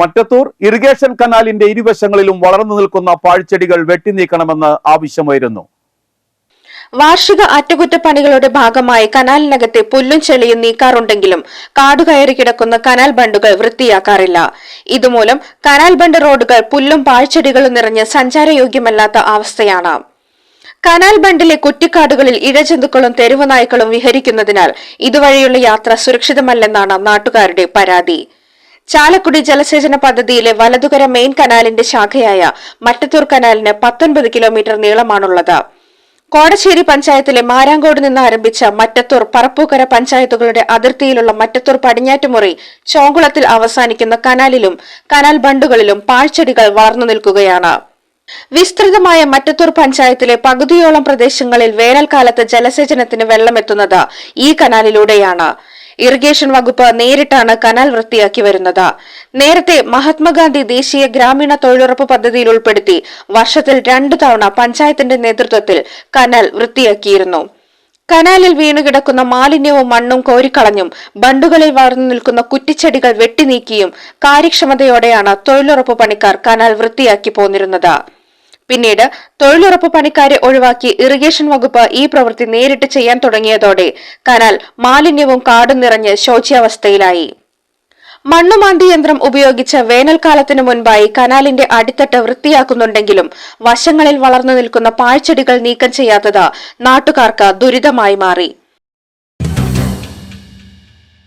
Mattathur irrigation കനാലിന്റെ ഇരുവശങ്ങളിലും വളർന്നു നിൽക്കുന്ന പാഴ്ചെടികൾ വെട്ടിനീക്കണമെന്ന് ആവശ്യമായിരുന്നു. വാർഷിക അറ്റകുറ്റപ്പണികളുടെ ഭാഗമായി കനാലിനകത്തെ പുല്ലും ചെളിയും നീക്കാറുണ്ടെങ്കിലും കാടുകയറി കിടക്കുന്ന കനാൽ ബണ്ടുകൾ വൃത്തിയാക്കാറില്ല. ഇതുമൂലം കനാൽ ബണ്ട് റോഡുകൾ പുല്ലും പാഴ്ചെടികളും നിറഞ്ഞ് സഞ്ചാരയോഗ്യമല്ലാത്ത അവസ്ഥയാണ്. കനാൽ ബണ്ടിലെ കുറ്റിക്കാടുകളിൽ ഇഴജന്തുക്കളും തെരുവ് നായ്ക്കളും വിഹരിക്കുന്നതിനാൽ ഇതുവഴിയുള്ള യാത്ര സുരക്ഷിതമല്ലെന്നാണ് നാട്ടുകാരുടെ പരാതി. ചാലക്കുടി ജലസേചന പദ്ധതിയിലെ വലതുകര മെയിൻ കനാലിന്റെ ശാഖയായ മട്ടത്തൂർ കനാലിന് പത്തൊൻപത് കിലോമീറ്റർ നീളമാണുള്ളത്. കോടശ്ശേരി പഞ്ചായത്തിലെ മാരാങ്കോട് നിന്ന് ആരംഭിച്ച മറ്റത്തൂർ പറപ്പൂക്കര പഞ്ചായത്തുകളുടെ അതിർത്തിയിലുള്ള മറ്റത്തൂർ പടിഞ്ഞാറ്റുമുറി ചോങ്കുളത്തിൽ അവസാനിക്കുന്ന കനാലിലും കനാൽ ബണ്ടുകളിലും പാഴ്ചെടികൾ വളർന്നു നിൽക്കുകയാണ്. വിസ്തൃതമായ മറ്റത്തൂർ പഞ്ചായത്തിലെ പകുതിയോളം പ്രദേശങ്ങളിൽ വേനൽക്കാലത്ത് ജലസേചനത്തിന് വെള്ളമെത്തുന്നത് ഈ കനാലിലൂടെയാണ്. ഇറിഗേഷൻ വകുപ്പ് നേരിട്ടാണ് കനാൽ വൃത്തിയാക്കി വരുന്നത്. നേരത്തെ മഹാത്മാഗാന്ധി ദേശീയ ഗ്രാമീണ തൊഴിലുറപ്പ് പദ്ധതിയിൽ ഉൾപ്പെടുത്തി വർഷത്തിൽ രണ്ടു തവണ പഞ്ചായത്തിന്റെ നേതൃത്വത്തിൽ കനാൽ വൃത്തിയാക്കിയിരുന്നു. കനാലിൽ വീണുകിടക്കുന്ന മാലിന്യവും മണ്ണും കോരിക്കളഞ്ഞും ബണ്ടുകളിൽ വളർന്നു നിൽക്കുന്ന കുറ്റിച്ചെടികൾ വെട്ടിനീക്കിയും കാര്യക്ഷമതയോടെയാണ് തൊഴിലുറപ്പ് പണിക്കാർ കനാൽ വൃത്തിയാക്കി പോന്നിരുന്നത്. പിന്നീട് തൊഴിലുറപ്പ് പണിക്കാരെ ഒഴിവാക്കി ഇറിഗേഷൻ വകുപ്പ് ഈ പ്രവൃത്തി നേരിട്ട് ചെയ്യാൻ തുടങ്ങിയതോടെ കനാൽ മാലിന്യവും കാടും നിറഞ്ഞ് ശോച്യാവസ്ഥയിലായി. മണ്ണുമാന്തി യന്ത്രം ഉപയോഗിച്ച് വേനൽക്കാലത്തിനു മുൻപായി കനാലിന്റെ അടിത്തട്ട് വൃത്തിയാക്കുന്നുണ്ടെങ്കിലും വശങ്ങളിൽ വളർന്നു നിൽക്കുന്ന പാഴ്ചെടികൾ നീക്കം ചെയ്യാത്തത് നാട്ടുകാർക്ക് ദുരിതമായി മാറി.